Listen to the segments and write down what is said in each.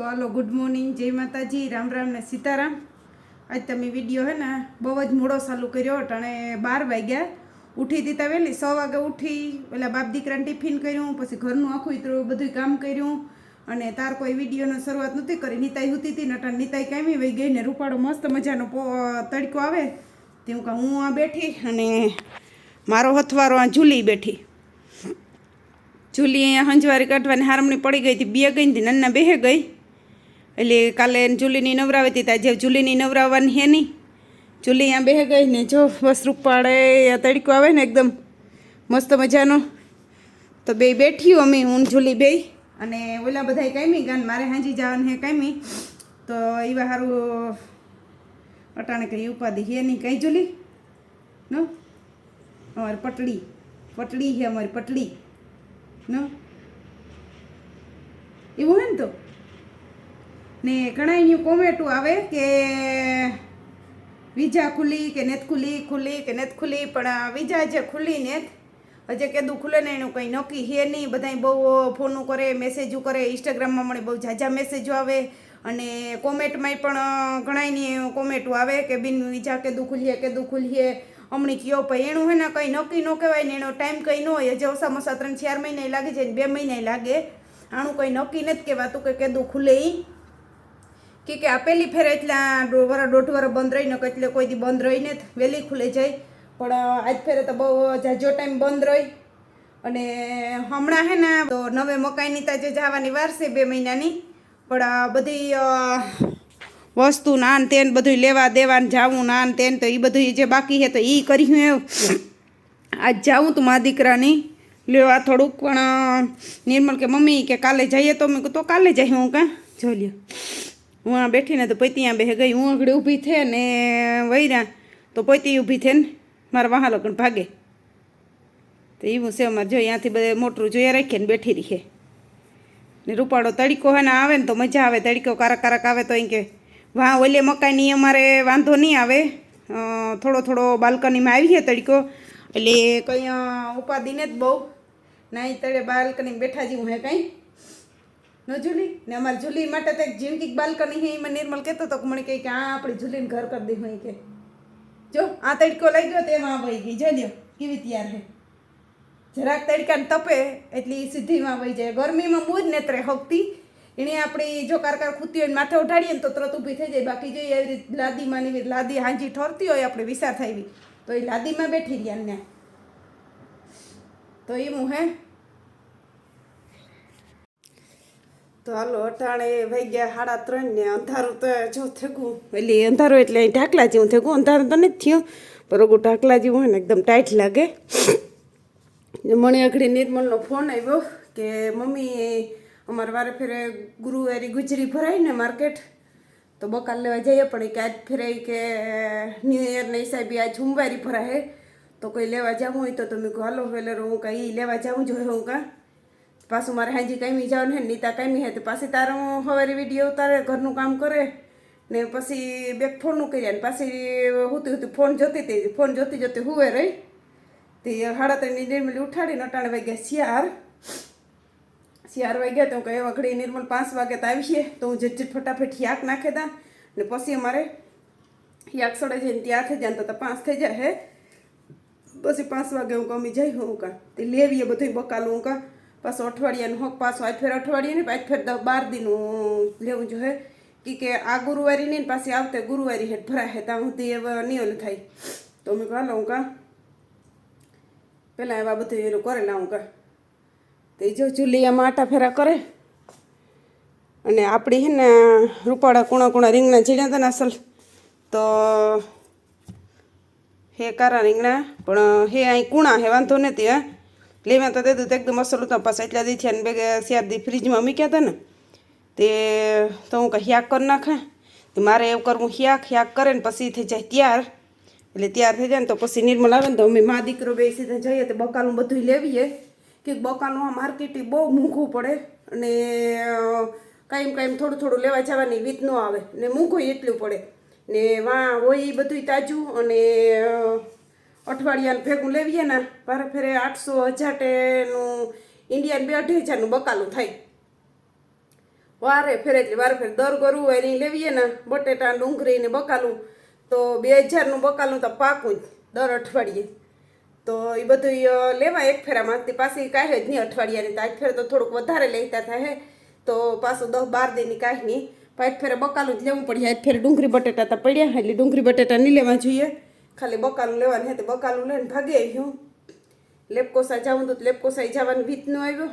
તો હાલો good morning જય માતાજી. રામ રામ ને સીતારામ. આજ તમે વીડિયો હે ને, બહુ જ મોડો ચાલુ કર્યો ટાણે બાર વાગ્યા. ઉઠી હતી વહેલી સો વાગે ઉઠી, પેલા બાપ દીકરાને ટિફિન કર્યું, પછી ઘરનું આખું ઇતરું બધું કામ કર્યું. અને તાર કોઈ વિડીયોની શરૂઆત નહોતી કરી, નીતાઈ હોતી હતી નટા નીતાઈ કામી વહી ગઈ ને રૂપાળો મસ્ત મજાનો તડકો આવે. તેવું કે હું આ બેઠી અને મારો હથવારો આ ઝૂલી બેઠી. જુલી અહીંયા હંજવારી કાઢવાની હારમણી પડી ગઈ હતી, બે ગઈ હતી નન્ના બેહે ગઈ. એટલે કાલે જુલીની નવરાવી હતી ત્યાં જે જુલીની નવરાવવાની હે નહીં. જુલી અહીંયા બેહ ગઈ ને જો બસ રૂપાળે આ તડકો આવે ને એકદમ મસ્ત મજાનો. તો બે બેઠી અમે, હું જુલી બે અને ઓલા બધા કામી ગાન, મારે હાંજી જવાનું હે કાંઈ તો એવા સારું અટાણે કંઈ ઉપાધિ હે નહીં. કઈ જુલી ન? અમારી પટડી. પટડી છે અમારી પટડી. ન? એવું હે ને તો? ને ઘણા એની કોમેન્ટો આવે કે વિઝા ખુલી કે નેત ખુલી ખુલી કે નેત ખુલી, પણ વિજા જે ખુલી નેત, હજે કેદું ખુલે ને એનું કંઈ નક્કી હે નહીં. બધા બહુ ફોનો કરે મેસેજો કરે ઇન્સ્ટાગ્રામમાં મને બહુ ઝાઝા મેસેજો આવે અને કોમેન્ટમાંય પણ ઘણાયની કોમેન્ટો આવે કે બિન વિઝા કેદું ખુલીએ કેદું ખુલીએ. હમણાં કયો ભાઈ એનું હે ને કંઈ નક્કી ન કહેવાય ને એનો ટાઈમ કંઈ ન હોય. હજે ઓછામાં ઓછા ત્રણ ચાર મહિને લાગી જાય ને બે મહિને લાગે. આનું કંઈ નક્કી નથી કહેવાતું કે કેદું ખુલે ઈ. કે કે આ પહેલી ફેર એટલા વરા દોઢ વરસ બંધ રહીને કે એટલે કોઈ દી બંધ રહીને વહેલી ખુલે જાય. પણ આજ ફેરે તો બહુ જાજો ટાઈમ બંધ રહી. અને હમણાં હે ને, તો નવે મકાઈની તાજે જવાની વાર છે બે મહિનાની. પણ બધી વસ્તુ નાન તેન બધું લેવા દેવા ને જાવું નાન તેન તો એ બધું જે બાકી છે તો એ કર્યું એવું આજ જાઉં તું મારા દીકરાની. લેવા થોડુંક, પણ નિર્મલ કે મમ્મી કે કાલે જઈએ તો? મેં કહું તો કાલે જઈએ હું કાં? જો લ્યો. હું આ બેઠીને તો પૈતી આ બેહે ગઈ હું આગળ ઊભી થઈ ને વૈરા. તો પૈતી ઊભી થે ને મારા વાહ લગન ભાગે. તો એવું છે અમારે જો અહીંયાથી બધે મોટરું જોઈએ રાખીએ ને બેઠી રહીએ ને રૂપાળો તડીકો હોય ને આવે ને તો મજા આવે તડીકો કારક કારક આવે તો એમ કે વાહ ઓલે મકાઈની અમારે વાંધો નહીં આવે. થોડો થોડો બાલ્કનીમાં આવીએ તડીકો. એટલે કંઈ અ, ઉપાધિને જ બહુ. નાઈ તળે બાલ્કનીમાં બેઠા જેવું હે કંઈ. ન જુલી? ને અમારી જુલી માટે તો એક જિંદગી બાલ્કની હે એમાં નિર્મલ કહેતો હતો કે મને કહે કે આ આપણી જુલીને ઘર કરી દીધું કે. જો, આ તડકો લઈ ગયો તેમાં વહી ગઈ. જો લ્યો, કેવી તૈયાર હે જરાક તડકાને તપે, એટલે ઈ સીધીમાં વહી જાય. ગરમીમાં મૂજ નેત્રે હકતી. એણે આપણી, જો કારકાર ખૂતી હોય માથે ઉઠાડીએ ને તો તરત ઊભી થઈ જાય. બાકી જો એવી રીતે લાદીમાં એવી લાદી હાંજી ઠરતી હોય, આપણે વિસાર થાય તો એ લાદીમાં બેઠી ગયા ને તો એવું હે તો હાલો, અટાણે વહી ગયા સાડા ત્રણ ને અંધારું તો જો થેગું. એટલે અંધારું એટલે અહીં ઢાકલા જેવું થેગું. અંધારું તો નથી થયું બરોબર ઢાકલા જેવું હોય ને એકદમ ટાઈટ લાગે. મને અઘડી નિર્મલનો ફોન આવ્યો કે, મમ્મી, અમારે વારે ફેરે ગુરુવારી ગુજરી ભરાય ને માર્કેટ. તો બકાલ લેવા જઈએ પણ કે આજ ફેરે કે ન્યૂ યરના હિસાબે આજ સોમવારી ભરાય તો કોઈ લેવા જવું હોય તો તમે હાલો, વેલેરો, હું કાંઈ લેવા જાઉં જોઈએ હું કાં. પાછું મારે હાજી કાંઈ જવાનું ને નીતા કાંઈ હે, તો પાછી તારે હું સવારે વીડિયો ઉતારે, ઘરનું કામ કરે ને પછી બે ફોનનું કર્યા ને પાછી હુતી હુતી ફોન જોતી હતી, ફોન જોતી જોતી હુવે રહી. તે સાડા ત્રણ નિર્મલી ઉઠાડીને અટાણે વાગ્યા શિયાર શિયાર વાગ્યા તો હું કહે ઘડી નિર્મલ પાંચ વાગે તો આવીએ. તો હું ઝટઝટ ફટાફટ યાક નાખે તા. ને પછી અમારે યાક સડે જઈને ત્યાં થઈ જાય તો પાંચ થઈ જાય હે. પછી પાંચ વાગે હું કમી જઈ હું કા. તે લેવીએ બધું બકાલું હું કા. પાછું અઠવાડિયાનું હોક પાછું આજ ફેર અઠવાડિયે ને આજ ફેર બાર દીનું લેવું જોઈએ કે કે આ ગુરુવારી નહીં પાછી આવતે ગુરુવારી હેઠ ભરાય હે, ત્યાં સુધી એવા ઓલું થાય. તો મેં કહા લઉં કા? પહેલાં એવા બધું એનું કરે, લાવું કા? તો જો ચૂલિયામાં આટા ફેરા કરે. અને આપણી હે ને રૂપાળા કુણા કુણા રીંગણા ચીડ્યા હતા ને અસલ. તો હે કારા રીંગણા, પણ હે અહીં કુણા હે, વાંધો નથી, હા. લેવા તો દીધું તો એકદમ અસલ તો પાછા એટલા દી થયા બે ચાર દી ફ્રીજમાં મૂક્યા હતા ને, તે તો હું કહી, હિયાક કરી નાખે. તે મારે એવું કરવું, હિયાક હિયાક કરે ને પછી થઈ જાય ત્યાર. એટલે ત્યાર થઈ જાય ને તો પછી નિર્મલ આવે ને તો અમે મા દીકરો બે સીધા જઈએ તો બકાલું બધું લેવીએ. કે બકાલું આ માર્કેટ બહુ મૂંઘું પડે અને કાંઈ કાંઈ થોડું થોડું લેવા જવાની રીત ન આવે. ને મૂંઘું એટલું પડે. ને વાં હોય એ બધું તાજું અને અઠવાડિયાનું ભેગું લેવીએ ને વારે ફેરે આઠસો હજારનું ઇન્ડિયન બે અઢી હજારનું બકાલું થાય. વારે ફેરે એટલે વારે ફેરે દર ગરું એની લેવીએ ને, બટેટા, ડુંગળી ને બકાલું. તો બે હજારનું બકાલું તો પાકું જ દર અઠવાડિયે. તો એ બધું લેવા એક ફેરામાં. તે પાછી કાંઈ જ નહીં અઠવાડિયાની. તો આજ ફેર તો થોડુંક વધારે લેતા થાય તો પાછું દસ બાર દિનની કાંઈ નહીં. પાંચ ફેરે બકાલું જ લેવું પડે આજ ફેરે ડુંગળી બટેટા તો પડ્યા એટલે ડુંગળી બટેટા નહીં લેવા જોઈએ. ખાલી બકાલું લેવાનું હે તો બકાલું લઈને ભાગે હું લેપકોસા જવું તો લેપકોસા જવાની વીત ન આવ્યો.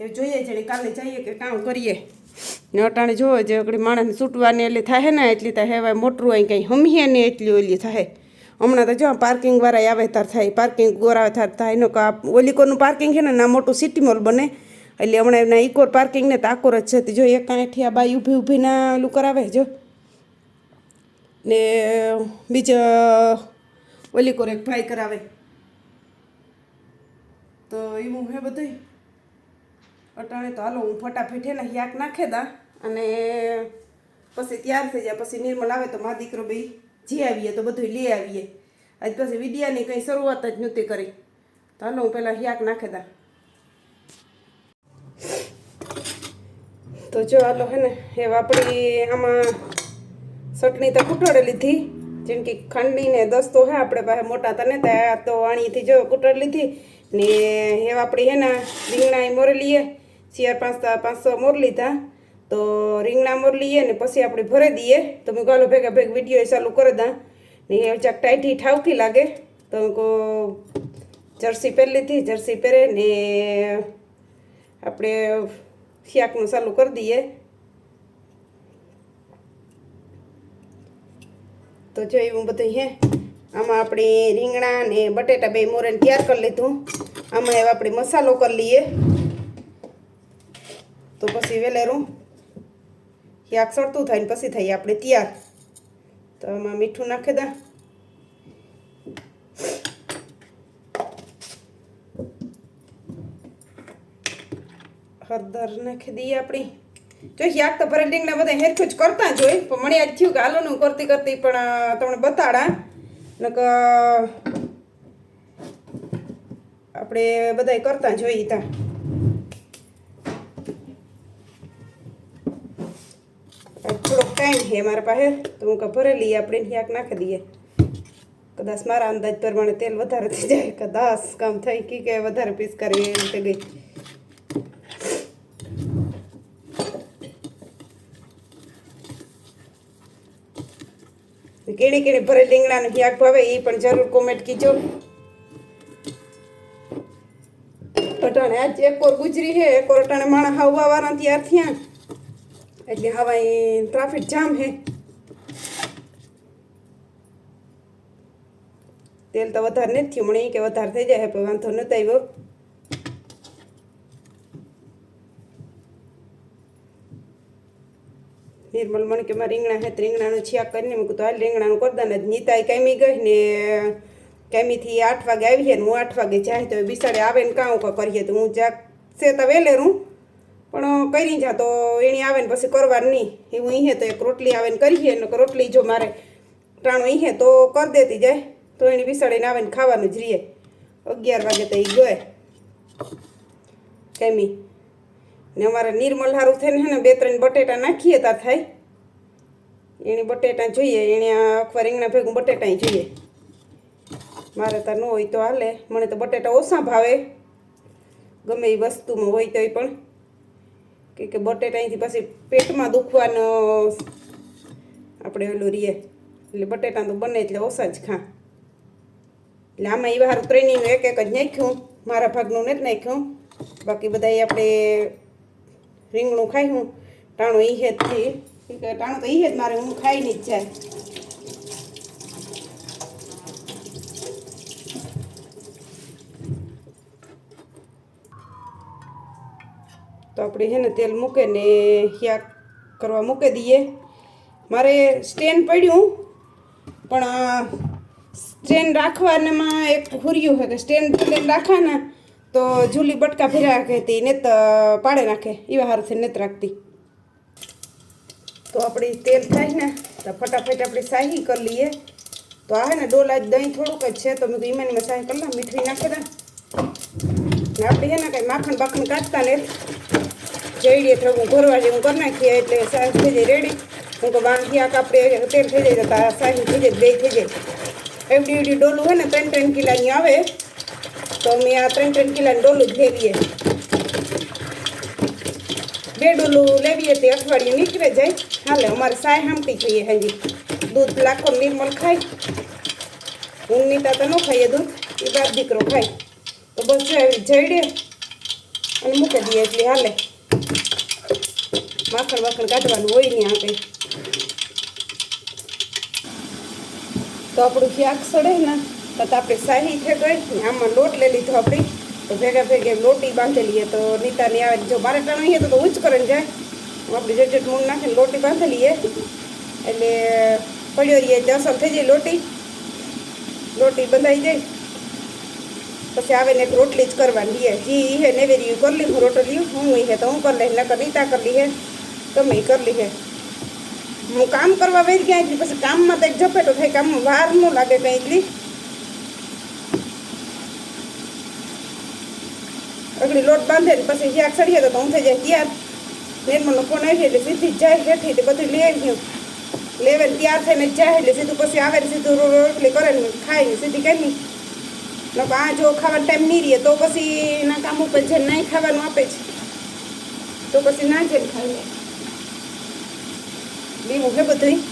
એ જોઈએ જેને કાલે જઈએ કે કામ કરીએ. ને અટાણે જોવો જે માણસને છૂટવાની એટલી થાય ને એટલી થાય હેવાય મોટરું અહીં કંઈ હમીએ ને એટલી ઓલી થાય હમણાં તો જો પાર્કિંગ વાળા આવે તાર થાય પાર્કિંગ ગોરા તાર થાય, એનો કા ઓલી કોરનું પાર્કિંગ છે ને, ના મોટું સિટી મોલ બને. એટલે હમણાં એના ઇકોર પાર્કિંગ ને તાકોર જ છે. જો એક કાંઠી આ બાઈ ઊભી ઊભીના ઓલું કરાવે જો. ને બીજા ઓલી કોરેક ભાઈ કરાવે. તો એવું હે બધું અટાણે તો હાલો હું ફટાફટ હે ને યાક નાખે દા અને પછી તૈયાર થઈ જાય. પછી નિર્મલ આવે તો મા દીકરો ભાઈ જી આવીએ તો બધું લઈ આવીએ. આજ પછી વિડિયાની કંઈ શરૂઆત જ નહોતી કરી. તો હાલો હું પહેલાં યાક નાખે દા. તો જો હાલો હે ને, એ આપણી આમાં ચટણી તો કૂટોડે લીધી. જેમ કે ખાંડની ને દસ્તો હે આપણે પાસે મોટા તને ત્યાં તો આણીથી જો કૂટોડ લીધી. ને એ આપણી હે ને રીંગણા મોર લઈએ શિયાર પાંચ પાંચસો મોર લીધા. તો રીંગણા મોર લઈએ ને પછી આપણે ભરી દઈએ. તો મેં ગાલો ભેગા ભેગ વીડિયો ચાલુ કરી દા. ને એ ચાક ટાઈટી ઠાવકી લાગે. તો કો જર્સી પહેરી લીધી, જર્સી પહેરે ને આપણે શાકનું ચાલુ કરી દઈએ. તો જો એવું બધું હે, આમાં આપણે રીંગણા ને બટેટા બે મોરેને તૈયાર કરી લીધું. આમાં હવે આપણે મસાલો કરી લઈએ. તો પછી વેલેરું શાક સડતું થાય ને પછી થઈએ આપણે તૈયાર. તો આમાં મીઠું નાખી દા. હળદર નાખી દઈએ આપણી. જો યાક તો રીંગણા બધા હેરખું જ કરતા જ પણ મને આજ થયું કે હાલોનું કરતી કરતી પણ તમને બતાડા. નક આપણે બધા કરતા જોઈએ ત્યાં થોડોક ટાઈમ છે મારા પાસે, તો હું કે ભરેલી આપણે યાક નાખી દઈએ. કદાચ મારા અંદાજ પ્રમાણે તેલ વધારે થઈ જાય, કદાચ કામ થઈ કી વધારે પીસ કરી એમ રીતે ગઈ કેણી કેણે ભરે રીંગણાનું ક્યાંક ભાવે એ પણ જરૂર કોમેન્ટ કીજો. અટાણે આજ ઓર ગુજરી હે, એક ઓર અટાણે માણસ હાવવા વાળા ત્યાર થયા. એટલે હવા ટ્રાફિક જામ હે. તેલ તો વધારે નથી થયું મને કે વધારે થઈ જાય પણ વાંધો નહોતો આવ્યો. નિર્મલ મને કે મારે રીંગણા હે રીંગણાનું છિયા કરીને મૂકું તો હાલ રીંગણાનું કરતા ને નીતાઈ કામી ગઈ ને કામીથી આઠ વાગે આવી છે ને હું આઠ વાગે જાય તો બિસાડે આવે ને કાં કાં કરીએ તો હું જાક છે તો વહેલેરું પણ કરી જા તો એણી આવે ને પછી કરવાનું નહીં. એવું અહીં તો એક રોટલી આવે ને કરીએ, ને રોટલી જો મારે ટાણું અહીં તો કરી દેતી જાય. તો એને બિસાડીને આવે ને ખાવાનું જ રીએ. અગિયાર વાગે તો એ ગયે. કેમી ને અમારે નિર્મલ હારું થઈને હે ને બે ત્રણ બટેટા નાખીએ તા થાય. એની બટેટા જોઈએ એને આ અખવા રીંગણા ભેગું બટેટા જોઈએ. મારે તો ન હોય તો હાલે, મને તો બટેટા ઓછા ભાવે. ગમે એ વસ્તુમાં હોય તોય પણ. કે કે બટેટા પછી પેટમાં દુખવાનો આપણે ઓલું રીએ, એટલે બટેટા તો બને એટલે ઓછા જ ખા. એટલે આમાં એવા વાર ત્રણેયનું એક એક જ નાખ્યું. મારા ભાગનું નથી નાખ્યું. બાકી બધા આપણે રીંગણું ખાયું ટાણું ઈ કે ટાણું તો ઈ જ મારે, હું ખાઈને જ જાય. તો આપણે હે ને તેલ મૂકે ને શાક કરવા મૂકી દઈએ. મારે સ્ટેન્ડ પડ્યું, પણ સ્ટેન્ડ રાખવાનામાં એક હુર્યું છે કે સ્ટેન્ડ સ્ટેન્ડ રાખવાના તો જૂલી બટકા ફેરા રાખે ને નેત પાડે નાખે. એવા હારથી નેત રાખતી. તો આપણી તેલ થાય ને, તો ફટાફટ આપણે શાહી કરી લઈએ. તો આ ને, ડોલા જ દહીં થોડુંક જ છે, તો મેં ઈમાન ઈમાનીમાં શાહી કરી લા મીઠી નાખે ને. આપણે છે ને કાંઈ માખણ બાખણ કાઢતા ને જઈએ થોડું ઘરવા જેવું કરી નાખીએ એટલે સાસ થઈ જાય રેડી હું તો બાણથી આ આપણે તેલ થઈ જાય, તો સાહી થઈ જાય, દહીં થઈ જાય. એવડી એવડી ડોલું હોય ને, ત્રણ ત્રણ કિલાની આવે. તો અમે આ ત્રણ ત્રણ કિલાની ડોલું જ લેવીએ બે ડોલું લેવીએ તે અઠવાડિયું નીકળે જાય. હાલે, અમારે સાય હામતી જોઈએ હાજી. દૂધ લાખો નિર્મલ ખાય. ઊંઘની તો ન ખાઈએ દૂધ એ બાપ દીકરો ખાય. તો બસ જો એવી જઈડે અને મૂકી દઈએ એટલે હાલે. માખણ વાખણ કાઢવાનું હોય નહીં આ કંઈ. તો આપણું શાક સડે ને. તો તો આપણે શાહી થઈ ગઈ. ને આમાં લોટ લઈ લીધો આપણી. તો ભેગા ભેગે લોટી બાંધેલી તો નીતાની આવે જો મારે ટાણું હોય તો તો ઉચ્ચ કરીને જાય. આપણે જટ જટ મૂળ નાખીને લોટી બાંધેલી એટલે પડ્યો રહીએ એટલે અસર થઈ જાય લોટી. લોટી બંધાઈ જાય. પછી આવે ને એક રોટલી જ કરવાની હે જી હે નેવેરી કરી લીધું રોટલી હું હે તો હું કરી લઈ નકર નીતા કરી લી હે. ગમે એ કરી લી હે. હું કામ કરવા વેરી ગયા એટલી પછી કામમાં તો એક ઝપેટો થાય કામમાં વાર ન લાગે કંઈ એટલી. અગડી લોટ બાંધે ને પછી જ્યાં ચડીએ તો હું થઈ જાય તૈયાર. નિર્મલનો ફોન આવી એટલે સીધી જાય હેઠી તે બધું લઈ ગયું લેવે ને તૈયાર થઈને જાય એટલે સીધું પછી આવે ને સીધું રોટલી કરે ને ખાય ને સીધી કરી નકર આ જો ખાવાનો ટાઈમ નહીં રહીએ તો પછી એના કામ ઉપર જે નહીં ખાવાનું આપે છે તો પછી ના છે ખાઈ લે બીવું છે બધું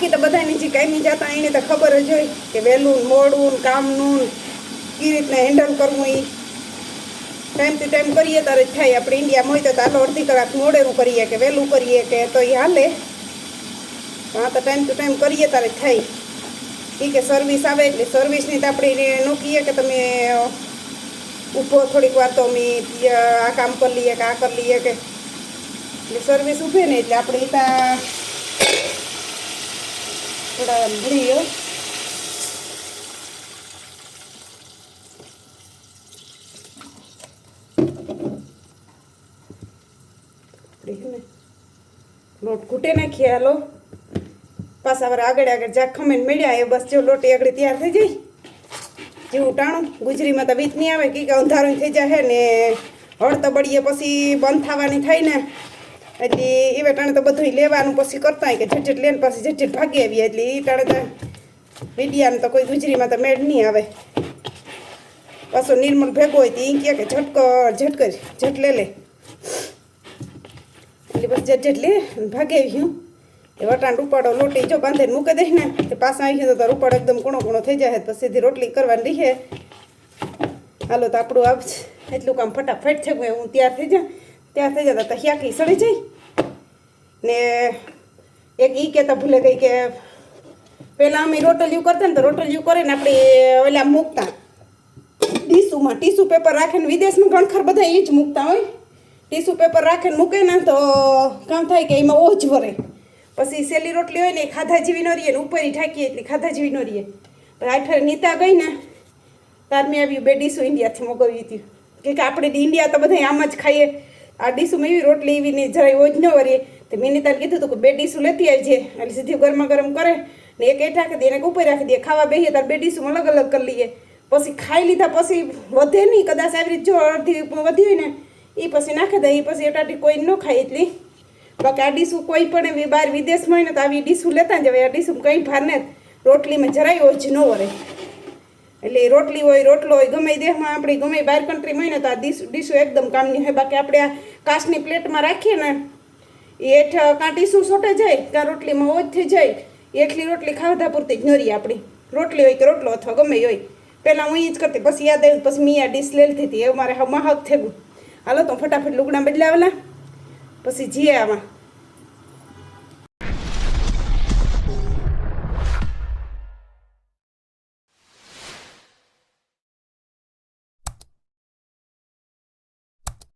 બાકી તો બધાની જે નહીં જતા એને તો ખબર જ હોય કે વહેલું મોડું કામનું કઈ રીતના હેન્ડલ કરવું એ ટાઈમ ટુ ટાઈમ કરીએ ત્યારે જ થાય. આપણે ઇન્ડિયામાં હોય તો ચાલો અડધી કલાક મોડેનું કરીએ કે વહેલું કરીએ કે તો એ હાલે. હા, તો ટાઈમ ટુ ટાઈમ કરીએ ત્યારે જ થાય. ઠીક કે સર્વિસ આવે એટલે સર્વિસની તો આપણે એને નોકીએ કે તમે ઊભો થોડીક વાર તો અમે આ કામ કરી લઈએ કે આ કરી લઈએ કે. એટલે સર્વિસ ઊભે ને એટલે આપણે ત્યાં થોડા ભરીએ આપણે છે ને લોટ ઘૂંટે નાખીએ હાલો પાછા વાર આગળ આગળ જાક ખમીને મળ્યા એ બસ જો લોટી આગળ તૈયાર થઈ જાય જેવું ટાણું ગુજરીમાં તો વીત નહીં આવે કે કે અંધારું થઈ જાય ને હળતો બળીએ પછી બંધ થવાની થાય ને એટલે એવા ટાણે તો બધું લેવાનું પછી કરતા કે ઝટઝટ લઈને પછી ઝટઝટ ભાગી આવીએ. એટલે એ ટાણે તો મીડિયાને તો કોઈ ગુજરીમાં તો મેળ નહીં આવે. પાછો નિર્મળ ભેગો હોય તો એ કહે કે ઝટકર ઝટકર ઝટ લે લે. એટલે બસ ઝટ ઝટ લે ભાગે આવ્યું એ વટાણ રૂપાડો લોટી જો બાંધીને મૂકી દે ને, તે પાછા આવી ગયો તો રૂપાડો એકદમ કૂણો કૂણો થઈ જાય તો સીધી રોટલી કરવાની રહે હાલો તો આપણું આપ એટલું કામ ફટાફટ છે હું તૈયાર થઈ જા તૈયાર થઈ જતા. તો હ્યાકી સડી જાય? ને એક ઈ કહેતા ભૂલે ગઈ કે પહેલાં અમે રોટલીયું કરતા ને તો રોટલીયું કરીને આપણે ઓલા મૂકતા. ટીસુમાં ટીસુ પેપર રાખીને વિદેશમાં ઘણખર બધા એ જ મૂકતા હોય. ટીસુ પેપર રાખીને મૂકે ને તો કામ થાય કે એમાં ઓછ વરે. પછી સેલી રોટલી હોય ને એ ખાધા જીવી ન રહીએ ને ઉપર ઢાંકીએ એટલે ખાધા જીવી ન રહીએ પણ આઠ નીતા ગઈ ને તાર મેં આવ્યું બે ડીસુ ઇન્ડિયાથી મોકલવી હતી. કે આપણે ઇન્ડિયા તો બધા આમ જ ખાઈએ. આ ડીશુમાં એવી રોટલી એવી જરાય ઓજ ન વરીએ. તો મેં તારે કીધું હતું કે બે ડીશું લેતી આવજે. એટલે સીધી ગરમા ગરમ કરે ને એક એઠા કે દે એને ઉપર રાખી દે. ખાવા બેહીએ તાર બે ડીશું અલગ અલગ કરી લઈએ. પછી ખાઈ લીધા પછી વધે નહીં. કદાચ આવી રીતે જો અડધી વધી હોય ને એ પછી નાખી દે. પછી એટાટી કોઈ ન ખાય એટલી. બાકી આ ડીશું કોઈ પણ એવી બહાર વિદેશમાં હોય ને તો આવી ડીશું લેતા જ જવાય આ ડીશું કંઈ ભાર ને રોટલીમાં જરાય ઓછ ન વરે. એટલે રોટલી હોય, રોટલો હોય, ગમે દેહમાં આપણે, ગમે એ બહાર કન્ટ્રીમાં હોય ને તો આ ડીશ એકદમ કામની હોય. બાકી આપણે આ કાચની પ્લેટમાં રાખીએ ને એ હેઠ કાં ડીશું સોટે જાય, કાં રોટલીમાં ઓજ થઈ જાય. એટલી રોટલી ખાધા પૂરતી જ નરી આપણી. રોટલી હોય કે રોટલો અથવા ગમે હોય. પહેલાં હું એ જ કરતી, પછી યાદ આવ્યું, પછી મેં આ ડીશ લેતી હતી એવું મારે મહાગ થઈ થયું હાલો તો ફટાફટ લુગડા બદલાવેલા, પછી જીએ આમાં.